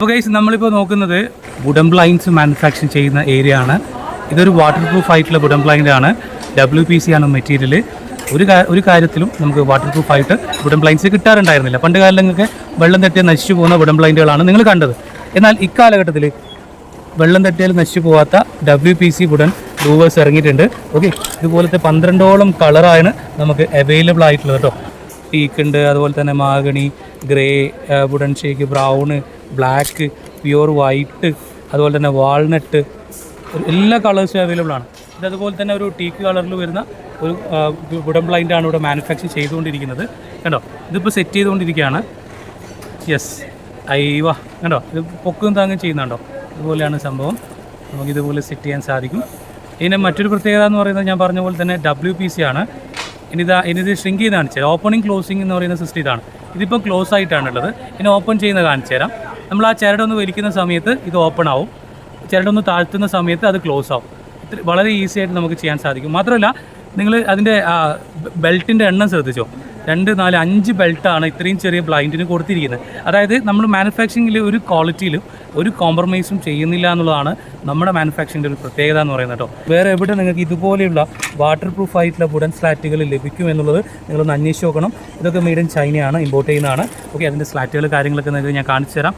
അപ്പോൾ ഗൈസ് നമ്മളിപ്പോൾ നോക്കുന്നത് വുഡൻ ബ്ലൈൻസ് മാനുഫാക്ചർ ചെയ്യുന്ന ഏരിയ ആണ്. ഇതൊരു വാട്ടർ പ്രൂഫ് ആയിട്ടുള്ള വുഡൻ ബ്ലൈൻഡ് ആണ്. ഡബ്ല്യു പി സി ആണ് മെറ്റീരിയൽ ഒരു ഒരു കാര്യത്തിലും നമുക്ക് വാട്ടർ പ്രൂഫ് ആയിട്ട് വുഡൻ ബ്ലൈൻസ് കിട്ടാറുണ്ടായിരുന്നില്ല. പണ്ട് കാലങ്ങളിലൊക്കെ വെള്ളം തട്ടിയ നശിച്ചു പോകുന്ന വുഡൻ ബ്ലൈൻഡുകളാണ് നിങ്ങൾ കണ്ടത്. എന്നാൽ ഇക്കാലഘട്ടത്തിൽ വെള്ളം തട്ടിയാൽ നശിച്ചു പോകാത്ത W P C wooden louvers ഇറങ്ങിയിട്ടുണ്ട്. ഓക്കെ ഇതുപോലത്തെ പന്ത്രണ്ടോളം കളറാണ് നമുക്ക് അവൈലബിൾ ആയിട്ടുള്ളത് കേട്ടോ. ടീക്ക് ഉണ്ട് അതുപോലെ തന്നെ മാഗണി ഗ്രേ വുഡൻ ഷേക്ക് ബ്രൗണ് ബ്ലാക്ക് പ്യുവർ വൈറ്റ് അതുപോലെ തന്നെ വാൾനട്ട് എല്ലാ കളേഴ്സും അവൈലബിൾ ആണ്. ഇത് അതുപോലെ തന്നെ ഒരു ടീക്ക് കളറിൽ വരുന്ന ഒരു വുഡൻ ബ്ലൈൻഡ് ആണ് ഇവിടെ മാനുഫാക്ചർ ചെയ്തുകൊണ്ടിരിക്കുന്നത്. കണ്ടോ? ഇതിപ്പോൾ സെറ്റ് ചെയ്തുകൊണ്ടിരിക്കുകയാണ്. യെസ് അയ്യവ കണ്ടോ? ഇത് പൊക്കും താങ്ങും ചെയ്യുന്നുണ്ടോ? ഇതുപോലെയാണ് സംഭവം. നമുക്കിതുപോലെ സെറ്റ് ചെയ്യാൻ സാധിക്കും. ഇതിന്റെ മറ്റൊരു പ്രത്യേകത എന്ന് പറയുന്നത് ഞാൻ പറഞ്ഞ പോലെ തന്നെ ഡബ്ല്യു പി സി ആണ്. ഇനി ഇനിത് ഇനി ഇത് ഷ്രിങ്ക് ചെയ്ത് കാണിച്ചു തരാം. ഓപ്പണിംഗ് ക്ലോസിംഗ് എന്ന് പറയുന്ന സിസ്റ്റം ഇതാണ്. ഇതിപ്പോൾ ക്ലോസ് ആയിട്ടാണുള്ളത്. ഇനി ഓപ്പൺ ചെയ്യുന്ന കാണിച്ചു തരാം. നമ്മൾ ആ ചരടൊന്ന് വലിക്കുന്ന സമയത്ത് ഇത് ഓപ്പൺ ആവും. ചരടൊന്ന് താഴ്ത്തുന്ന സമയത്ത് അത് ക്ലോസ് ആവും. വളരെ ഈസി ആയിട്ട് നമുക്ക് ചെയ്യാൻ സാധിക്കും. മാത്രമല്ല നിങ്ങൾ അതിന്റെ ബെൽറ്റിന്റെ എണ്ണം ശ്രദ്ധിച്ചോ? രണ്ട് നാല് അഞ്ച് ബെൽറ്റാണ് ഇത്രയും ചെറിയ ബ്ലൈൻഡിന് കൊടുത്തിരിക്കുന്നത്. അതായത് നമ്മൾ മാനുഫാക്ചറിങ്ങിൽ ഒരു ക്വാളിറ്റിയിലും ഒരു കോംപ്രമൈസും ചെയ്യുന്നില്ല എന്നുള്ളതാണ് നമ്മുടെ മാനുഫാക്ചറിന്റെ ഒരു പ്രത്യേകത എന്ന് പറയുന്നത് കേട്ടോ. വേറെ എവിടെ നിങ്ങൾക്ക് ഇതുപോലെയുള്ള വാട്ടർ പ്രൂഫ് ആയിട്ടുള്ള വുഡൻ സ്ലാറ്റുകൾ ലഭിക്കും എന്നുള്ളത് നിങ്ങളൊന്ന് അന്വേഷിച്ച് നോക്കണം. ഇതൊക്കെ മെയ്ഡ് ഇൻ ചൈനയാണ് ഇമ്പോർട്ട് ചെയ്യുന്നതാണ്. ഓക്കെ അതിന്റെ സ്ലാറ്റുകൾ കാര്യങ്ങളൊക്കെ നിങ്ങൾക്ക് ഞാൻ കാണിച്ചു തരാം.